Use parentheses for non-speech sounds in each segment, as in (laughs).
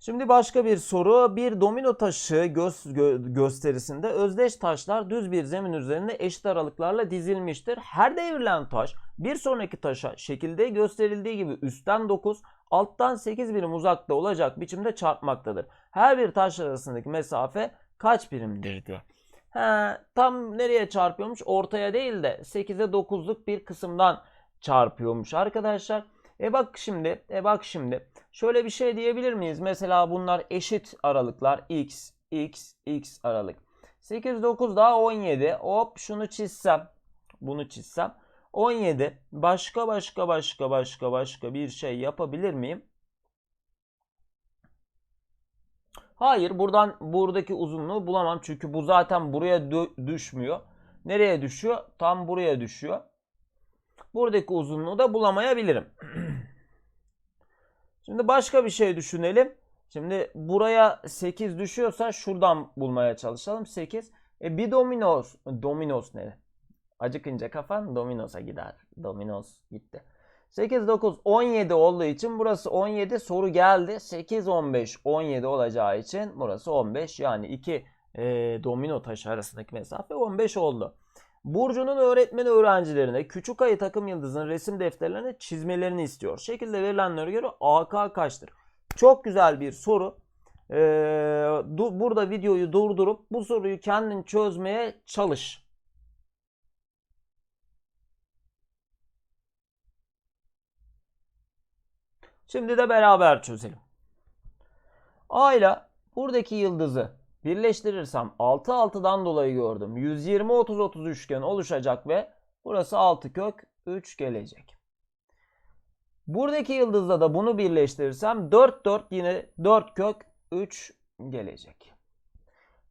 Şimdi başka bir soru. Bir domino taşı gö- gösterisinde özdeş taşlar düz bir zemin üzerinde eşit aralıklarla dizilmiştir. Her devrilen taş bir sonraki taşa şekilde gösterildiği gibi üstten 9, alttan 8 birim uzakta olacak biçimde çarpmaktadır. Her bir taş arasındaki mesafe kaç birimdir diyor. He, tam nereye çarpıyormuş? Ortaya değil de 8'e 9'luk bir kısımdan çarpıyormuş arkadaşlar. E bak şimdi, e bak şimdi. Şöyle bir şey diyebilir miyiz? Mesela bunlar eşit aralıklar. X, X, X aralık. 8, 9 daha 17. Hop şunu çizsem. Bunu çizsem. 17. Başka başka başka başka başka bir şey yapabilir miyim? Hayır buradan buradaki uzunluğu bulamam. Çünkü bu zaten buraya düşmüyor. Nereye düşüyor? Tam buraya düşüyor. Buradaki uzunluğu da bulamayabilirim. (clears throat) Şimdi başka bir şey düşünelim. Şimdi buraya 8 düşüyorsa şuradan bulmaya çalışalım. 8. E bir dominos. Dominos ne? Acıkınca kafan dominosa gider. Dominos gitti. 8, 9, 17 olduğu için burası 17 soru geldi. 8, 15, 17 olacağı için burası 15. Yani iki e, domino taşı arasındaki mesafe 15 oldu. Burcu'nun öğretmeni öğrencilerine küçük ayı takım yıldızın resim defterlerine çizmelerini istiyor. Şekilde verilenlere göre AK kaçtır? Çok güzel bir soru. Ee, du- burada videoyu durdurup bu soruyu kendin çözmeye çalış. Şimdi de beraber çözelim. A ile buradaki yıldızı birleştirirsem 6 6'dan dolayı gördüm. 120 30 30 üçgen oluşacak ve burası 6 kök 3 gelecek. Buradaki yıldızla da bunu birleştirirsem 4 4 yine 4 kök 3 gelecek.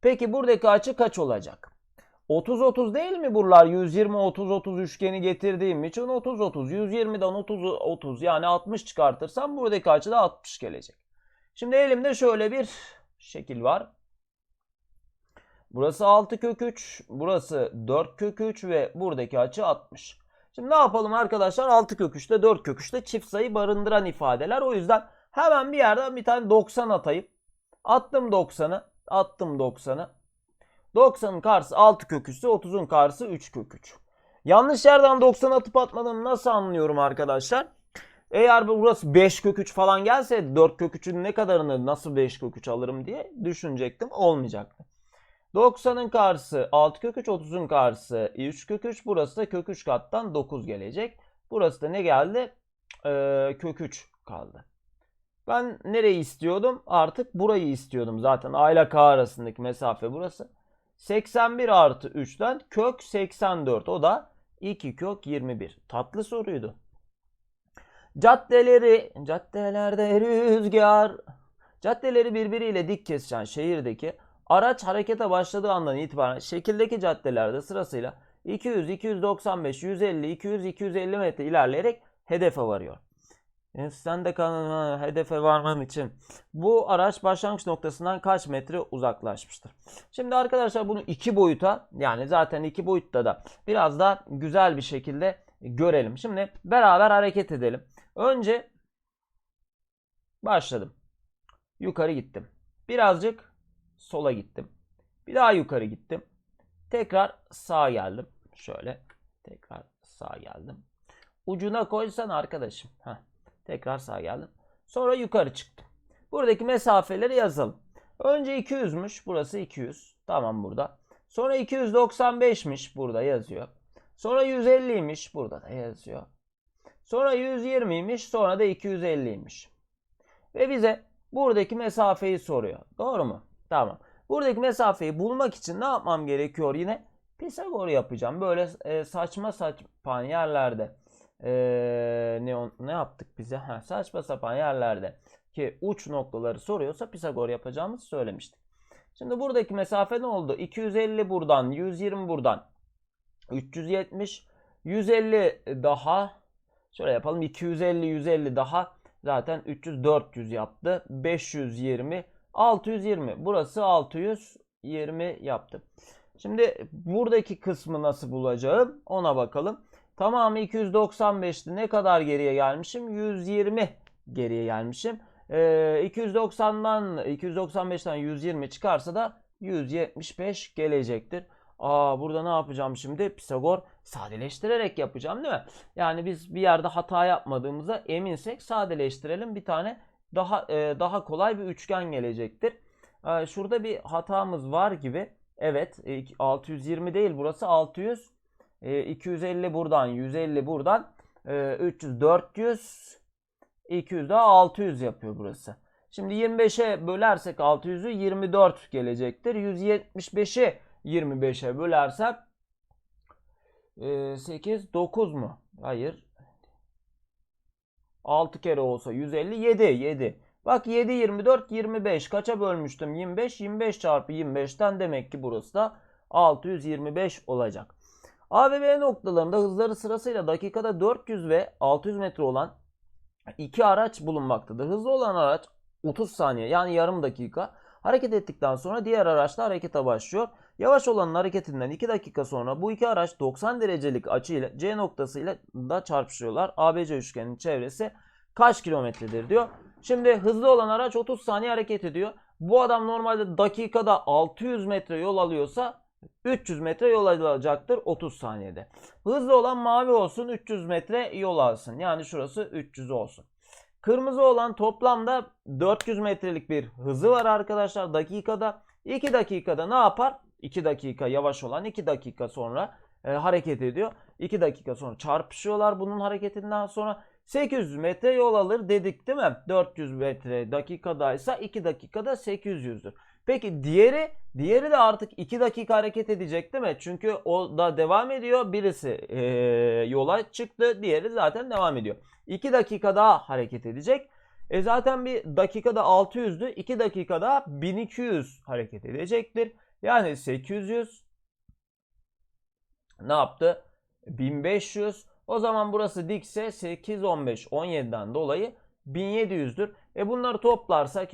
Peki buradaki açı kaç olacak? 30 30 değil mi buralar? 120 30 30 üçgeni getirdiğim için 30 30 120'den 30 30 yani 60 çıkartırsam buradaki açı da 60 gelecek. Şimdi elimde şöyle bir şekil var. Burası 6 kök 3, burası 4 kök 3 ve buradaki açı 60. Şimdi ne yapalım arkadaşlar? 6 kök 3 ile 4 kök 3 ile çift sayı barındıran ifadeler. O yüzden hemen bir yerden bir tane 90 atayım. Attım 90'ı, attım 90'ı. 90'ın karşısı 6 kök 3 ise 30'un karşısı 3 kök 3. Yanlış yerden 90 atıp atmadığımı nasıl anlıyorum arkadaşlar? Eğer burası 5 kök 3 falan gelse 4 kök 3'ün ne kadarını nasıl 5 kök 3 alırım diye düşünecektim. Olmayacaktı. 90'ın karşısı 6 kök 3, 30'un karşısı 3 kök 3. Burası da kök 3 kattan 9 gelecek. Burası da ne geldi? Ee, kök 3 kaldı. Ben nereyi istiyordum? Artık burayı istiyordum. Zaten A ile K arasındaki mesafe burası. 81 artı 3'ten kök 84. O da 2 kök 21. Tatlı soruydu. Caddeleri, caddelerde rüzgar, caddeleri birbiriyle dik kesişen şehirdeki araç harekete başladığı andan itibaren şekildeki caddelerde sırasıyla 200, 295, 150, 200, 250 metre ilerleyerek hedefe varıyor. E, sen de hedefe varmam için bu araç başlangıç noktasından kaç metre uzaklaşmıştır? Şimdi arkadaşlar bunu iki boyuta yani zaten iki boyutta da biraz daha güzel bir şekilde görelim. Şimdi beraber hareket edelim. Önce başladım. Yukarı gittim. Birazcık sola gittim. Bir daha yukarı gittim. Tekrar sağa geldim. Şöyle tekrar sağa geldim. Ucuna koysan arkadaşım. Heh. Tekrar sağa geldim. Sonra yukarı çıktım. Buradaki mesafeleri yazalım. Önce 200'müş. Burası 200. Tamam burada. Sonra 295'miş. Burada yazıyor. Sonra 150'ymiş. Burada da yazıyor. Sonra 120'ymiş. Sonra da 250'ymiş. Ve bize buradaki mesafeyi soruyor. Doğru mu? Tamam. Buradaki mesafeyi bulmak için ne yapmam gerekiyor yine? Pisagor yapacağım. Böyle e, saçma sapan yerlerde e, ne ne yaptık bize? Ha, saçma sapan yerlerde ki uç noktaları soruyorsa Pisagor yapacağımızı söylemiştik. Şimdi buradaki mesafe ne oldu? 250 buradan, 120 buradan, 370, 150 daha şöyle yapalım. 250, 150 daha zaten 300, 400 yaptı. 520, 620. Burası 620 yaptı. Şimdi buradaki kısmı nasıl bulacağım? Ona bakalım. Tamamı 295'ti. Ne kadar geriye gelmişim? 120 geriye gelmişim. Ee, 290'dan 295'ten 120 çıkarsa da 175 gelecektir. Aa burada ne yapacağım şimdi? Pisagor sadeleştirerek yapacağım değil mi? Yani biz bir yerde hata yapmadığımıza eminsek sadeleştirelim. Bir tane daha e, daha kolay bir üçgen gelecektir. Ee, şurada bir hatamız var gibi. Evet, e, 620 değil burası 600. E, 250 buradan, 150 buradan, e, 300, 400, 200 daha 600 yapıyor burası. Şimdi 25'e bölersek 600'ü 24 gelecektir. 175'i 25'e bölersem e, 8, 9 mu? Hayır. 6 kere olsa 150, 7, 7. Bak 7, 24, 25. Kaça bölmüştüm? 25, 25 çarpı 25'ten demek ki burası da 625 olacak. A ve B noktalarında hızları sırasıyla dakikada 400 ve 600 metre olan iki araç bulunmaktadır. Hızlı olan araç 30 saniye yani yarım dakika hareket ettikten sonra diğer araçla harekete başlıyor. Yavaş olanın hareketinden 2 dakika sonra bu iki araç 90 derecelik açıyla C noktasıyla da çarpışıyorlar. ABC üçgenin çevresi kaç kilometredir diyor. Şimdi hızlı olan araç 30 saniye hareket ediyor. Bu adam normalde dakikada 600 metre yol alıyorsa 300 metre yol alacaktır 30 saniyede. Hızlı olan mavi olsun 300 metre yol alsın. Yani şurası 300 olsun. Kırmızı olan toplamda 400 metrelik bir hızı var arkadaşlar dakikada. 2 dakikada ne yapar? 2 dakika yavaş olan 2 dakika sonra e, hareket ediyor. 2 dakika sonra çarpışıyorlar bunun hareketinden sonra 800 metre yol alır dedik değil mi? 400 metre dakikadaysa 2 dakikada 800'dür. Peki diğeri diğeri de artık 2 dakika hareket edecek değil mi? Çünkü o da devam ediyor. Birisi e, yola çıktı, diğeri zaten devam ediyor. 2 dakika daha hareket edecek. E zaten bir dakikada 600'dü. 2 dakikada 1200 hareket edecektir. Yani 800 ne yaptı? 1500. O zaman burası dikse 8, 15, 17'den dolayı 1700'dür. E bunları toplarsak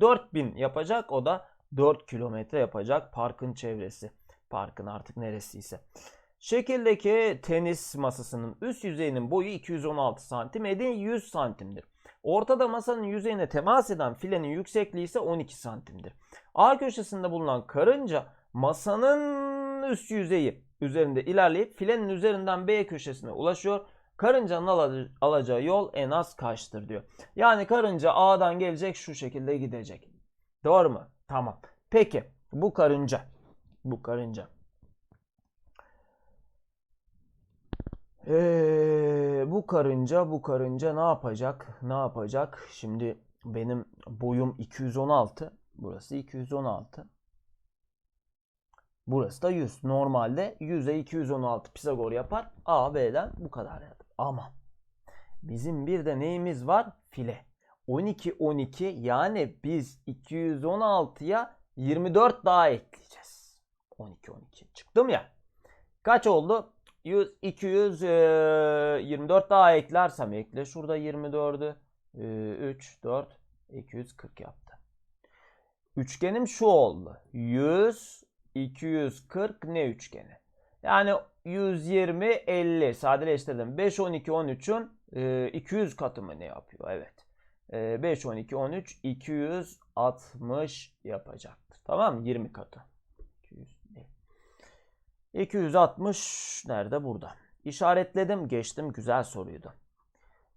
4000 yapacak. O da 4 kilometre yapacak parkın çevresi. Parkın artık neresiyse. Şekildeki tenis masasının üst yüzeyinin boyu 216 santim, eni 100 santimdir. Ortada masanın yüzeyine temas eden filenin yüksekliği ise 12 santimdir. A köşesinde bulunan karınca masanın üst yüzeyi üzerinde ilerleyip filenin üzerinden B köşesine ulaşıyor. Karıncanın alacağı yol en az kaçtır diyor. Yani karınca A'dan gelecek şu şekilde gidecek. Doğru mu? Tamam. Peki bu karınca. Bu karınca. Ee, bu karınca bu karınca ne yapacak? Ne yapacak? Şimdi benim boyum 216. Burası 216. Burası da 100. Normalde 100'e 216 Pisagor yapar. A, B'den bu kadar yapar. Ama bizim bir de neyimiz var? File. 12, 12 yani biz 216'ya 24 daha ekleyeceğiz. 12, 12 çıktım ya. Kaç oldu? 100, 200, 24 daha eklersem ekle. Şurada 24'ü 3, 4, 240 yaptı. Üçgenim şu oldu. 100, 240 ne üçgeni? Yani 120, 50 sadeleştirdim. 5, 12, 13'ün 200 katı mı ne yapıyor? Evet. 5, 12, 13, 260 yapacaktır. Tamam mı? 20 katı. 200 değil. 260 nerede? Burada. İşaretledim, geçtim. Güzel soruydu.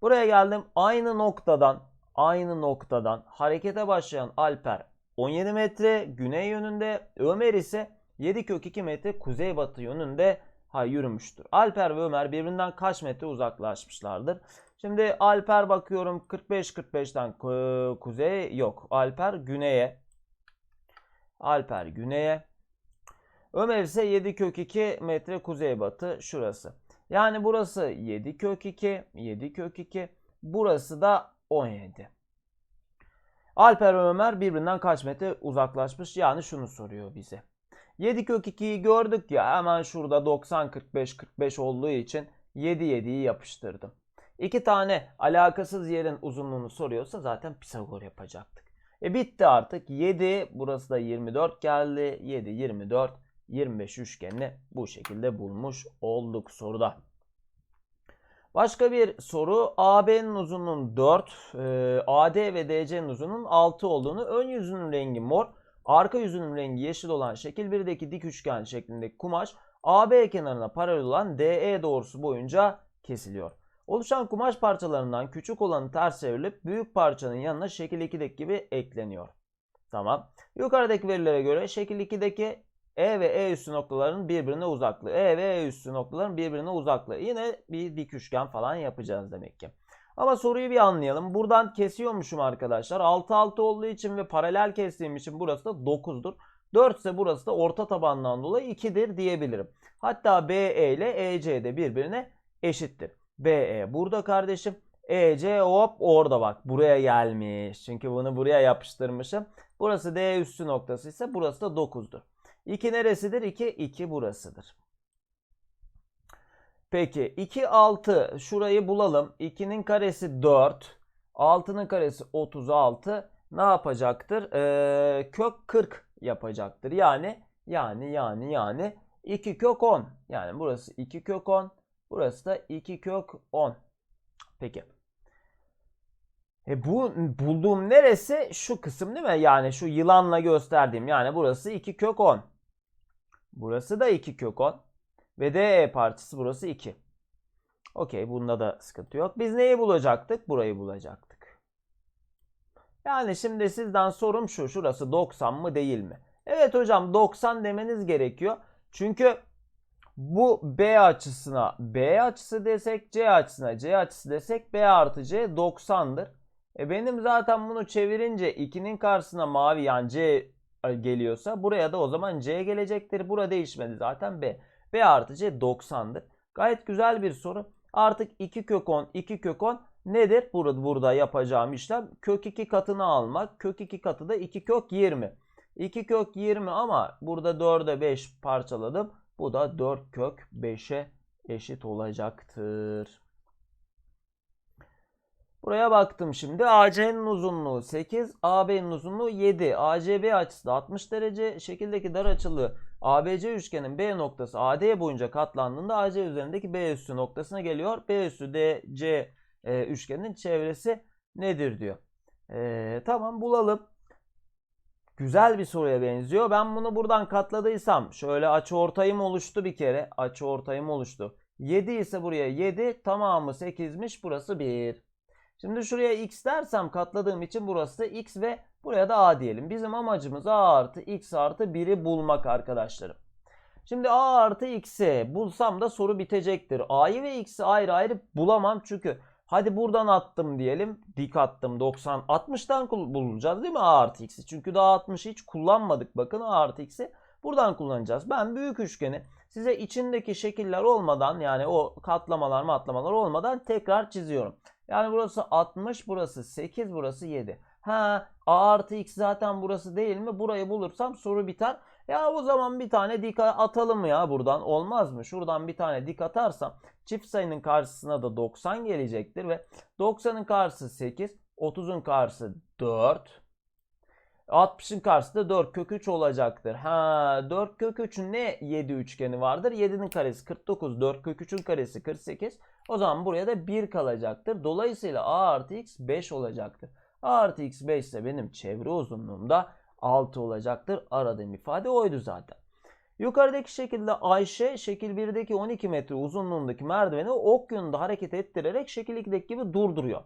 Buraya geldim. Aynı noktadan, aynı noktadan harekete başlayan Alper 17 metre güney yönünde, Ömer ise 7 kök 2 metre kuzeybatı yönünde ha, yürümüştür. Alper ve Ömer birbirinden kaç metre uzaklaşmışlardır? Şimdi Alper bakıyorum 45-45'ten kuzey yok. Alper güneye. Alper güneye. Ömer ise 7 kök 2 metre kuzeybatı şurası. Yani burası 7 kök 2, 7 kök 2. Burası da 17. Alper ve Ömer birbirinden kaç metre uzaklaşmış? Yani şunu soruyor bize. 7 kök 2'yi gördük ya hemen şurada 90 45 45 olduğu için 7 7'yi yapıştırdım. İki tane alakasız yerin uzunluğunu soruyorsa zaten Pisagor yapacaktık. E bitti artık. 7 burası da 24 geldi. 7 24 25 üçgenini bu şekilde bulmuş olduk soruda. Başka bir soru. AB'nin uzunluğunun 4, e, AD ve DC'nin uzunluğunun 6 olduğunu, ön yüzünün rengi mor, arka yüzünün rengi yeşil olan şekil 1'deki dik üçgen şeklindeki kumaş AB kenarına paralel olan DE doğrusu boyunca kesiliyor. Oluşan kumaş parçalarından küçük olanı ters çevrilip büyük parçanın yanına şekil 2'deki gibi ekleniyor. Tamam. Yukarıdaki verilere göre şekil 2'deki E ve E üssü noktaların birbirine uzaklığı. E ve E üssü noktaların birbirine uzaklığı. Yine bir dik üçgen falan yapacağız demek ki. Ama soruyu bir anlayalım. Buradan kesiyormuşum arkadaşlar. 6 6 olduğu için ve paralel kestiğim için burası da 9'dur. 4 ise burası da orta tabandan dolayı 2'dir diyebilirim. Hatta BE ile EC de birbirine eşittir. BE burada kardeşim. EC hop orada bak buraya gelmiş. Çünkü bunu buraya yapıştırmışım. Burası D üssü noktası ise burası da 9'dur. 2 neresidir? 2, 2 burasıdır. Peki 2, 6 şurayı bulalım. 2'nin karesi 4. 6'nın karesi 36. Ne yapacaktır? Ee, kök 40 yapacaktır. Yani yani yani yani 2 kök 10. Yani burası 2 kök 10. Burası da 2 kök 10. Peki. E bu bulduğum neresi? Şu kısım değil mi? Yani şu yılanla gösterdiğim. Yani burası 2 kök 10. Burası da 2 kök 10. Ve DE parçası burası 2. Okey bunda da sıkıntı yok. Biz neyi bulacaktık? Burayı bulacaktık. Yani şimdi sizden sorum şu. Şurası 90 mı değil mi? Evet hocam 90 demeniz gerekiyor. Çünkü bu B açısına B açısı desek C açısına C açısı desek B artı C 90'dır. E benim zaten bunu çevirince 2'nin karşısına mavi yani C geliyorsa buraya da o zaman C gelecektir. Burada değişmedi zaten B. B artı C 90'dır. Gayet güzel bir soru. Artık 2 kök 10, 2 kök 10 nedir? Burada, burada yapacağım işlem kök 2 katını almak. Kök 2 katı da 2 kök 20. 2 kök 20 ama burada 4'e 5 parçaladım. Bu da 4 kök 5'e eşit olacaktır. Buraya baktım şimdi. AC'nin uzunluğu 8, AB'nin uzunluğu 7. ACB açısı da 60 derece. Şekildeki dar açılı ABC üçgenin B noktası AD boyunca katlandığında AC üzerindeki B üssü noktasına geliyor. B üssü DC e, üçgenin çevresi nedir diyor. E, tamam bulalım. Güzel bir soruya benziyor. Ben bunu buradan katladıysam şöyle açı ortayım oluştu bir kere. Açı ortayım oluştu. 7 ise buraya 7 tamamı 8'miş burası 1. Şimdi şuraya x dersem katladığım için burası x ve buraya da a diyelim. Bizim amacımız a artı x artı 1'i bulmak arkadaşlarım. Şimdi a artı x'i bulsam da soru bitecektir. a'yı ve x'i ayrı ayrı bulamam çünkü hadi buradan attım diyelim. Dik attım 90 60'tan bulacağız değil mi a artı x'i? Çünkü daha 60'ı hiç kullanmadık. Bakın a artı x'i buradan kullanacağız. Ben büyük üçgeni size içindeki şekiller olmadan yani o katlamalar matlamalar olmadan tekrar çiziyorum. Yani burası 60, burası 8, burası 7. Ha a artı x zaten burası değil mi? Burayı bulursam soru biter. Ya o zaman bir tane dik atalım ya buradan. Olmaz mı? Şuradan bir tane dik atarsam çift sayının karşısına da 90 gelecektir ve 90'ın karşısı 8, 30'un karşısı 4. 60'ın karşısı da 4 kök 3 olacaktır. Ha 4 kök 3'ün ne 7 üçgeni vardır? 7'nin karesi 49, 4 kök 3'ün karesi 48. O zaman buraya da 1 kalacaktır. Dolayısıyla a artı x 5 olacaktır. a artı x 5 ise benim çevre uzunluğum da 6 olacaktır. Aradığım ifade oydu zaten. Yukarıdaki şekilde Ayşe şekil 1'deki 12 metre uzunluğundaki merdiveni ok yönünde hareket ettirerek şekil 2'deki gibi durduruyor.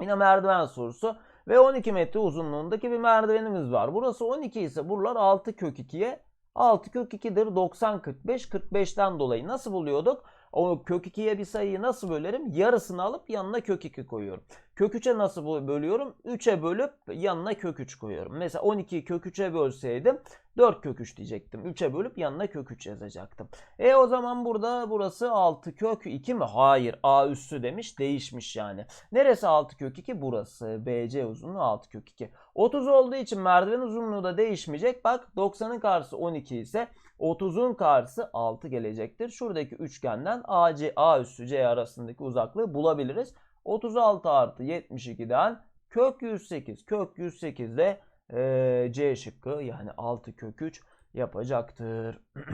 Yine merdiven sorusu ve 12 metre uzunluğundaki bir merdivenimiz var. Burası 12 ise buralar 6 kök 2'ye 6 kök 2'dir 90 45 45'ten dolayı nasıl buluyorduk? O kök 2'ye bir sayıyı nasıl bölerim? Yarısını alıp yanına kök 2 koyuyorum. Kök 3'e nasıl bölüyorum? 3'e bölüp yanına kök 3 koyuyorum. Mesela 12'yi kök 3'e bölseydim 4 kök 3 diyecektim. 3'e bölüp yanına kök 3 yazacaktım. E o zaman burada burası 6 kök 2 mi? Hayır. A üssü demiş. Değişmiş yani. Neresi 6 kök 2? Burası. BC uzunluğu 6 kök 2. 30 olduğu için merdiven uzunluğu da değişmeyecek. Bak 90'ın karşısı 12 ise 30'un karşısı 6 gelecektir. Şuradaki üçgenden AC, A üssü C arasındaki uzaklığı bulabiliriz. 36 artı 72'den kök 108. Kök 108 de e, C şıkkı yani 6 kök 3 yapacaktır. (clears throat)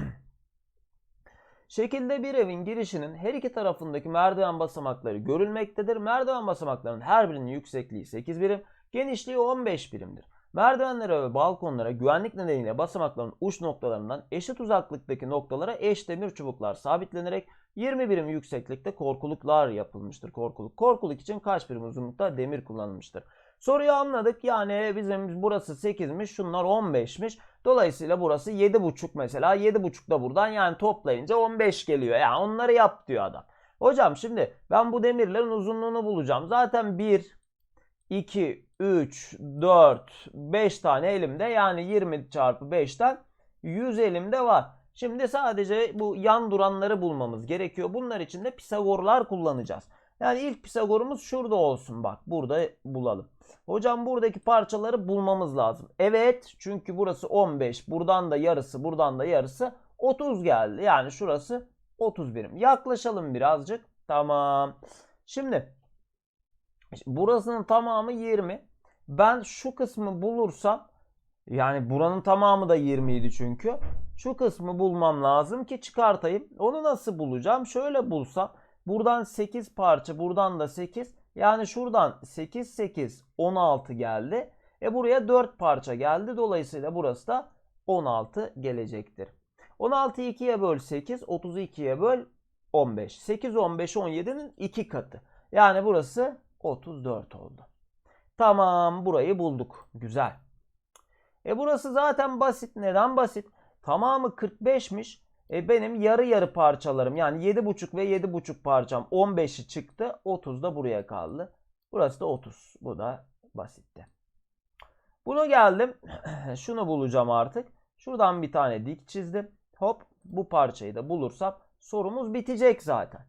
Şekilde bir evin girişinin her iki tarafındaki merdiven basamakları görülmektedir. Merdiven basamaklarının her birinin yüksekliği 8 birim, genişliği 15 birimdir. Merdivenlere ve balkonlara güvenlik nedeniyle basamakların uç noktalarından eşit uzaklıktaki noktalara eş demir çubuklar sabitlenerek 20 birim yükseklikte korkuluklar yapılmıştır. Korkuluk. Korkuluk için kaç birim uzunlukta demir kullanılmıştır? Soruyu anladık. Yani bizim burası 8'miş, şunlar 15'miş. Dolayısıyla burası 7,5 mesela. 7,5 da buradan yani toplayınca 15 geliyor. Yani onları yap diyor adam. Hocam şimdi ben bu demirlerin uzunluğunu bulacağım. Zaten 1, 2, 3, 4, 5 tane elimde. Yani 20 çarpı 5'ten 100 elimde var. Şimdi sadece bu yan duranları bulmamız gerekiyor. Bunlar için de Pisagorlar kullanacağız. Yani ilk Pisagorumuz şurada olsun bak. Burada bulalım. Hocam buradaki parçaları bulmamız lazım. Evet çünkü burası 15. Buradan da yarısı buradan da yarısı 30 geldi. Yani şurası 30 birim. Yaklaşalım birazcık. Tamam. Şimdi burasının tamamı 20. Ben şu kısmı bulursam yani buranın tamamı da 20 idi çünkü. Şu kısmı bulmam lazım ki çıkartayım. Onu nasıl bulacağım? Şöyle bulsam. Buradan 8 parça, buradan da 8. Yani şuradan 8, 8, 16 geldi. E buraya 4 parça geldi. Dolayısıyla burası da 16 gelecektir. 16'yı 2'ye böl 8, 32'ye böl 15. 8, 15, 17'nin 2 katı. Yani burası 34 oldu. Tamam burayı bulduk. Güzel. E burası zaten basit. Neden basit? Tamamı 45'miş. E benim yarı yarı parçalarım yani 7,5 ve 7,5 parçam 15'i çıktı. 30 da buraya kaldı. Burası da 30. Bu da basitti. Bunu geldim. (clears throat) Şunu bulacağım artık. Şuradan bir tane dik çizdim. Hop bu parçayı da bulursam sorumuz bitecek zaten.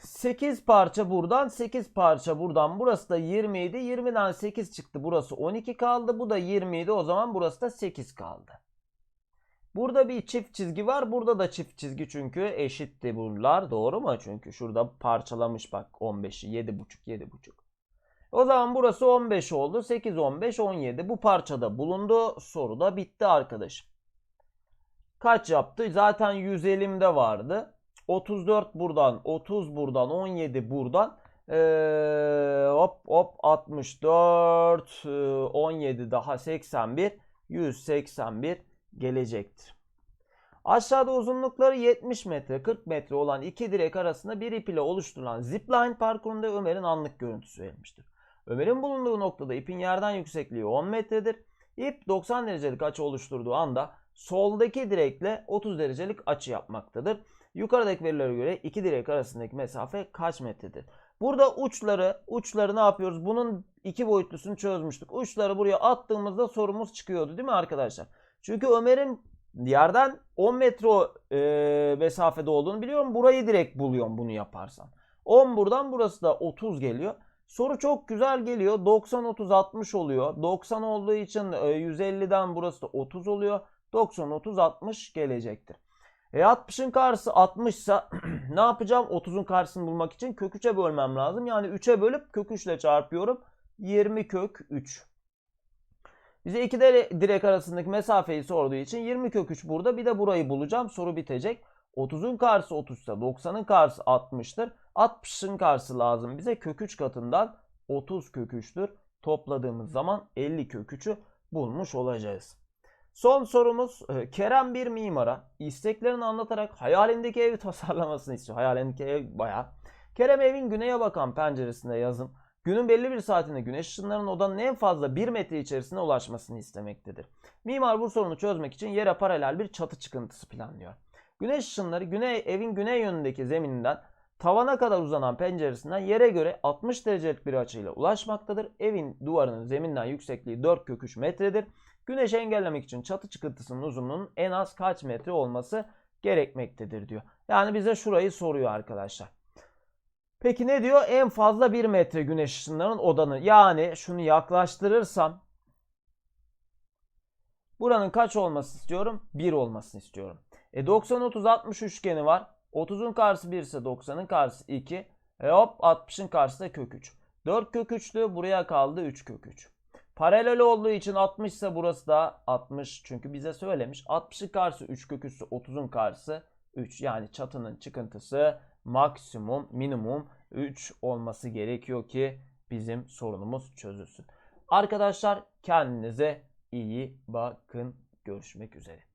8 parça buradan 8 parça buradan burası da 20 idi 20'den 8 çıktı burası 12 kaldı bu da 20 idi o zaman burası da 8 kaldı. Burada bir çift çizgi var burada da çift çizgi çünkü eşitti bunlar doğru mu? Çünkü şurada parçalamış bak 15'i 7,5 7,5. O zaman burası 15 oldu 8 15 17 bu parçada bulundu soru da bitti arkadaşım. Kaç yaptı? Zaten 150'imde vardı. 34 buradan, 30 buradan, 17 buradan. Ee, hop hop 64, 17 daha 81, 181 gelecektir. Aşağıda uzunlukları 70 metre, 40 metre olan iki direk arasında bir ip ile oluşturulan zipline parkurunda Ömer'in anlık görüntüsü verilmiştir. Ömer'in bulunduğu noktada ipin yerden yüksekliği 10 metredir. İp 90 derecelik açı oluşturduğu anda soldaki direkle 30 derecelik açı yapmaktadır. Yukarıdaki verilere göre iki direk arasındaki mesafe kaç metredir? Burada uçları, uçları ne yapıyoruz? Bunun iki boyutlusunu çözmüştük. Uçları buraya attığımızda sorumuz çıkıyordu değil mi arkadaşlar? Çünkü Ömer'in yerden 10 metre e, mesafede olduğunu biliyorum. Burayı direkt buluyorum bunu yaparsam. 10 buradan burası da 30 geliyor. Soru çok güzel geliyor. 90 30 60 oluyor. 90 olduğu için 150'den burası da 30 oluyor. 90 30 60 gelecektir. E 60'ın karşısı 60 ise (clears throat) ne yapacağım? 30'un karşısını bulmak için kök 3'e bölmem lazım. Yani 3'e bölüp kök 3 ile çarpıyorum. 20 kök 3. Bize iki direk arasındaki mesafeyi sorduğu için 20 kök 3 burada. Bir de burayı bulacağım. Soru bitecek. 30'un karşısı 30 ise 90'ın karşısı 60'tır. 60'ın karşısı lazım bize. Kök 3 katından 30 kök 3'tür. Topladığımız zaman 50 kök 3'ü bulmuş olacağız. Son sorumuz e, Kerem bir mimara isteklerini anlatarak hayalindeki evi (laughs) tasarlamasını istiyor. Hayalindeki ev bayağı. Kerem evin güneye bakan penceresinde yazın günün belli bir saatinde güneş ışınlarının odanın en fazla 1 metre içerisine ulaşmasını istemektedir. Mimar bu sorunu çözmek için yere paralel bir çatı çıkıntısı planlıyor. Güneş ışınları güney, evin güney yönündeki zemininden tavana kadar uzanan penceresinden yere göre 60 derecelik bir açıyla ulaşmaktadır. Evin duvarının zeminden yüksekliği 4 kök 3 metredir. Güneşi engellemek için çatı çıkıntısının uzunluğunun en az kaç metre olması gerekmektedir diyor. Yani bize şurayı soruyor arkadaşlar. Peki ne diyor? En fazla 1 metre güneş ışınlarının odanı. Yani şunu yaklaştırırsam buranın kaç olması istiyorum? 1 olmasını istiyorum. E 90 30 60 üçgeni var. 30'un karşısı 1 ise 90'ın karşısı 2. E hop 60'ın karşısı da kök 3. 4 kök 3'tü. Buraya kaldı 3 kök 3. Paralel olduğu için 60 ise burası da 60. Çünkü bize söylemiş. 60'ın karşısı 3 kök üssü 30'un karşısı 3. Yani çatının çıkıntısı maksimum minimum 3 olması gerekiyor ki bizim sorunumuz çözülsün. Arkadaşlar kendinize iyi bakın. Görüşmek üzere.